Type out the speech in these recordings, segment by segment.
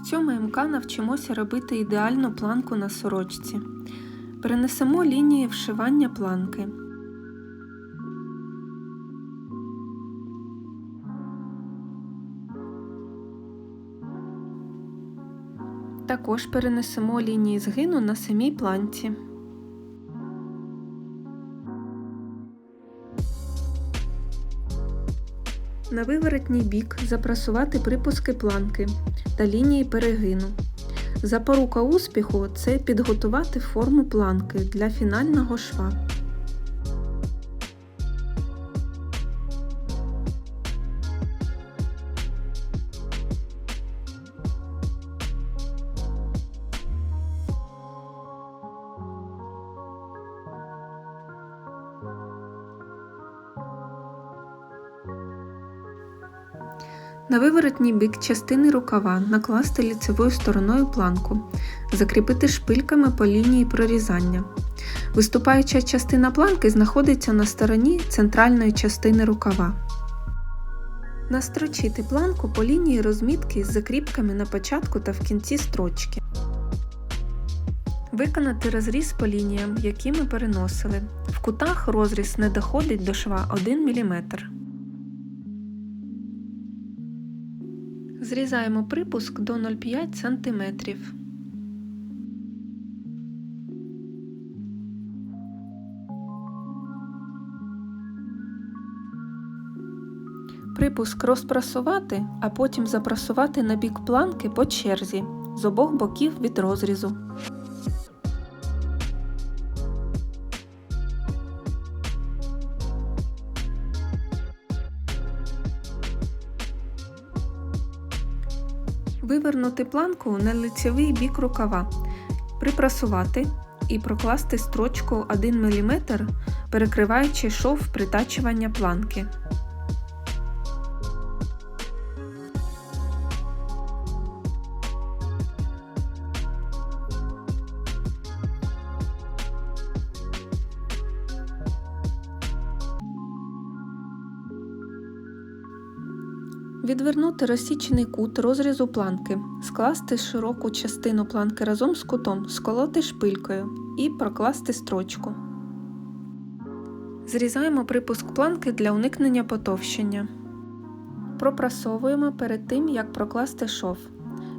В цьому МК навчимося робити ідеальну планку на сорочці. Перенесемо лінії вшивання планки. Також перенесемо лінії згину на самій планці. На виворотній бік запрасувати припуски планки та лінії перегину. Запорука успіху це підготувати форму планки для фінального шва. На виворотній бік частини рукава накласти ліцевою стороною планку, закріпити шпильками по лінії прорізання. Виступаюча частина планки знаходиться на стороні центральної частини рукава. Настрочити планку по лінії розмітки з закріпками на початку та в кінці строчки. Виконати розріз по лініям, які ми переносили. В кутах розріз не доходить до шва 1 мм. Зрізаємо припуск до 0,5 см. Припуск розпрасувати, а потім запрасувати на бік планки по черзі з обох боків від розрізу. Вивернути планку на лицевий бік рукава, припрасувати і прокласти строчку 1 мм, перекриваючи шов притачування планки. Відвернути розсічений кут розрізу планки, скласти широку частину планки разом з кутом, сколоти шпилькою і прокласти строчку. Зрізаємо припуск планки для уникнення потовщення. Пропрасовуємо перед тим, як прокласти шов.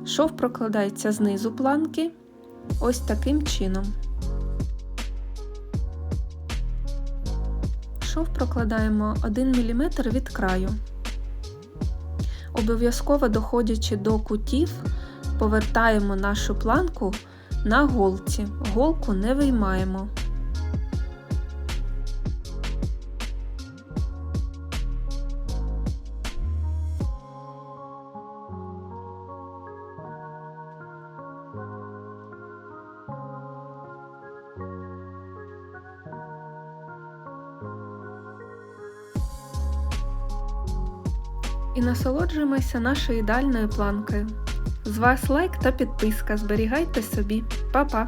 Шов прокладається знизу планки ось таким чином. Шов прокладаємо 1 мм від краю. Обов'язково доходячи до кутів, повертаємо нашу планку на голці. Голку не виймаємо. І насолоджуємося нашою ідеальною планкою. З вас лайк та підписка. Зберігайте собі. Па-па!